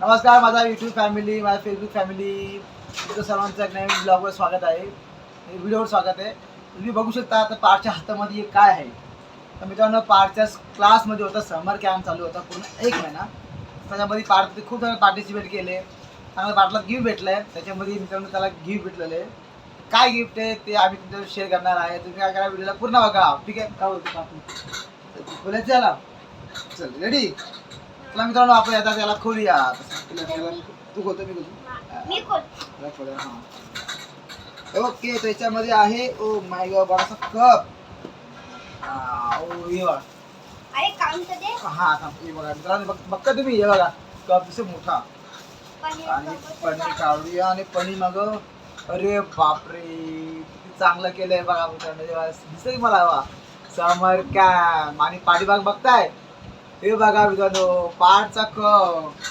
नमस्कार माझा YouTube family माझा फेसबुक फॅमिली तुमचं सर्वांचं एक नवीन ब्लॉगवर स्वागत आहे. व्हिडिओवर स्वागत आहे. तुम्ही बघू शकता आता पारच्या हातामध्ये हे काय आहे. तर मित्रांनो पारच्या क्लासमध्ये होता समर कॅम्प चालू होता पूर्ण एक महिना. त्याच्यामध्ये पार खूप सारे पार्टिसिपेट केले. चांगलं पार्टला गिफ्ट भेटलं आहे त्याच्यामध्ये मित्रांनो त्याला गिफ्ट भेटलेलं. आहे काय गिफ्ट आहे ते आम्ही तुमच्यावर शेअर करणार आहे. तुम्ही काय करा व्हिडिओला पूर्ण बघा. ठीक आहे? काय बोलतो बोलायचं याला चल रेडी चला मित्रांनो आपण आता त्याला खोलूया. तू खोलतो मी खोलतो हा. ओके त्याच्यामध्ये आहे ओ माय गॉड बरासा कप. ओ हे बघा. काम मित्रांनो बघ- बघता तुम्ही हे बघा कप दिसतो मोठा. आणि पनीर काढूया आणि पनीर मग अरे बापरे किती चांगलं केलंय बघा मित्रांनो दिसतंय मला समर कॅम्प आणि पाठीमाग बघताय हे बघा मित्रांनो पाठचा कप.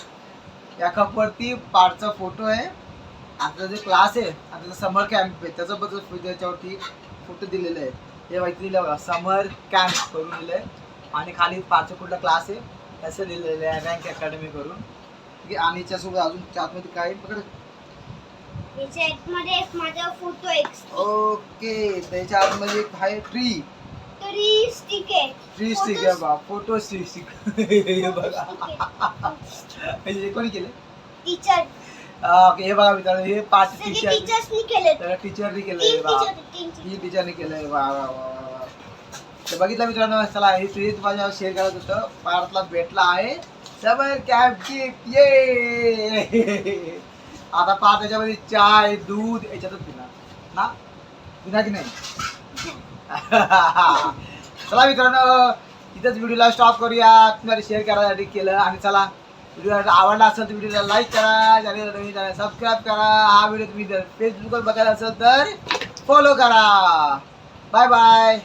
या कप वरती पाठचा फोटो आहे. आता जे क्लास आहे आता समर कॅम्प आहे त्याच्याबद्दल त्याच्यावरती फोटो दिलेले आहे हे माहिती दिलं बघा समर कॅम्प करून दिलंय. आणि खाली पाचचा कुठला क्लास आहे त्याचं लिहिलेलं आहे रँक अकॅडमी करून. आहे आणि याच्यासोबत अजून आतमध्ये काय आहे? पकड. ओके त्याच्या आतमध्ये एक आहे ट्री तरी स्टिक आहे. ट्री स्टिक आहे बा फ़ोटो स्टिक स्टिक हे बघा हे कोणी केले टीचर ओके हे बघा मित्रांनो हे पाच सगळे टीचर टीचर्सनी केले त्याला टीचरनी केलंय तीन बा टीचर तीन teacher. ही टीचरने केलंय वा वा वा वा वा. तर बघितलं मित्रांनो चला हे ट्री माझ्या शेअर करत होतं पार्थला भेटला आहे समर कॅम्प गिफ्ट ये। आता पाच चाय दूध याच्यातच पिणार ना? पिणार की नाही? चला मित्रांनो इथंच व्हिडिओला स्टॉप करूया. तुम्हाला शेअर करायसाठी केलं आणि चला व्हिडिओ आवडला असेल तर व्हिडिओला लाईक करा चॅनल नवीन चॅनल सबस्क्राईब करा. हा व्हिडिओ तुम्ही जर फेसबुकवर बघायला असेल तर फॉलो करा. Bye bye